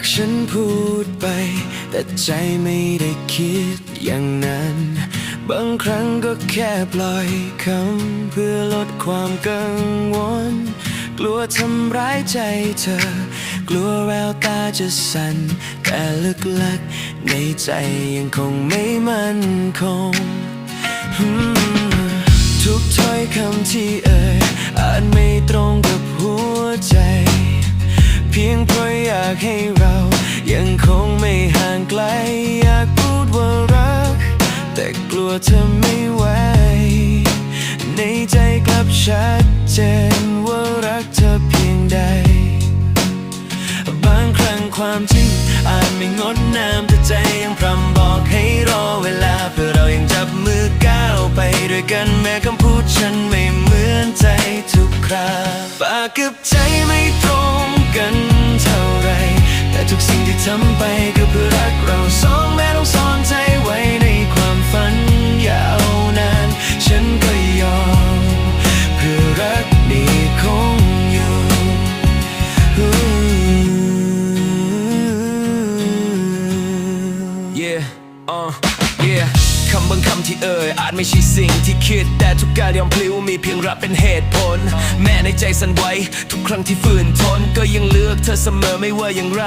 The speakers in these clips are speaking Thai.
กฉันพูดไป แต่ใจไม่ได้คิดอย่างนั้น บางครั้งก็แค่ปล่อยคำเพื่อลดความกังวล กลัวทำร้ายใจเธอ กลัวแววตาจะสั่น แต่ลึกๆในใจยังคงไม่มั่นคง ทุกถ้อยคำที่เอ่ยาะอยากให้เรา ยังคงไม่ห่างไกล อยากพูดว่ารัก แต่กลัวเธอไม่ไหว ในใจกลับชัดเจนว่ารักเธอเพียงใด บางครั้งความจริงอาจไม่งดงามแต่ใจยังพร่ำบอกให้รอเวลา เพื่อเรายังจับมือก้าวไปด้วยกันแม้คำพูดฉันไม่เหมือนใจทุกคราปากกับใจไม่ตรงกัน ทุกสิ่งที่ทำไป คำบางคำที่เอ่ยอาจไม่ใช่สิ่งที่คิด แต่ทุกการยอมพลิ้วมีเพียงรับเป็นเหตุผล แม้ในใจสั่นไหวทุกครั้งที่ฝืนทน ก็ยังเลือกเธอเสมอไม่ว่าอย่างไร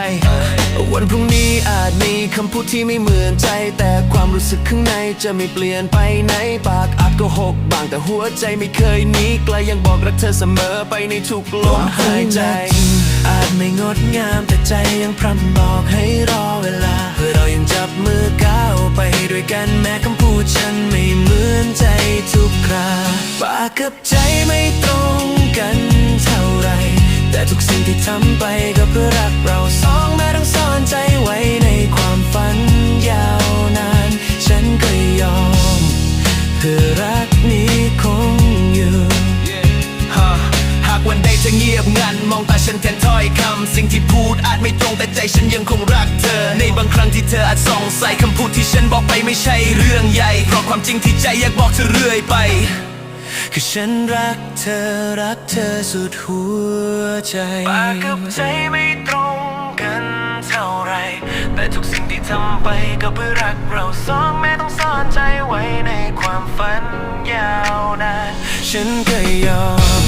วันพรุ่งนี้อาจมีคำพูดที่ไม่เหมือนใจ แต่ความรู้สึกข้างในจะไม่เปลี่ยนไปไหนปากอาจโก็หกบางแต่หัวใจไม่เคยหนีไกลยังบอกรักเธอเสมอไปในทุกลมหายใจ อาจไม่งดงามแต่ใจยังพร่ำบอกให้รอเวลาเพื่อเรายัง จับมือก้าวไปด้วยกันแม้คำพูดฉันไม่เหมือนใจทุกคราปากกับใจไม่ตรงกันเท่าไร แต่ทุกสิ่งที่ทำไปก็เพื่อรักเราสองแม้ต้องซ่อนใจไว้ในความฝันยาวนาน ฉันก็ยอม เพื่อรักนี้คงอยู่ฮะหากวันใดเธอเงียบงัน มองตาฉันแทนถ้อยคำสิ่งที่พูดอาจไม่ตรงแต่ใจ ฉันยังคงรักเธอ ในบางครั้งที่เธออาจสงสัยคำพูดที่ฉันบอกไปไม่ใช่เรื่องใหญ่ เพราะความจริงที่ใจอยากบอกเธอเรื่อยไป คือฉันรักเธอรักเธอสุดหัวใจปากกับใจไม่ตรงกันเท่าไร แต่ทุกสิ่งที่ทำไปก็เพื่อรักเราสองแม้ต้องซ่อนใจไว้ในความฝันยาวนานฉันก็ยอม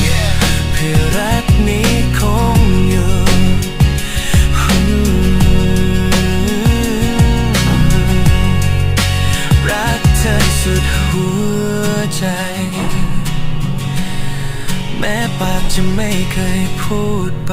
เพื่อรักนี้คงอยู่ ปากจะไม่เคยพูดไป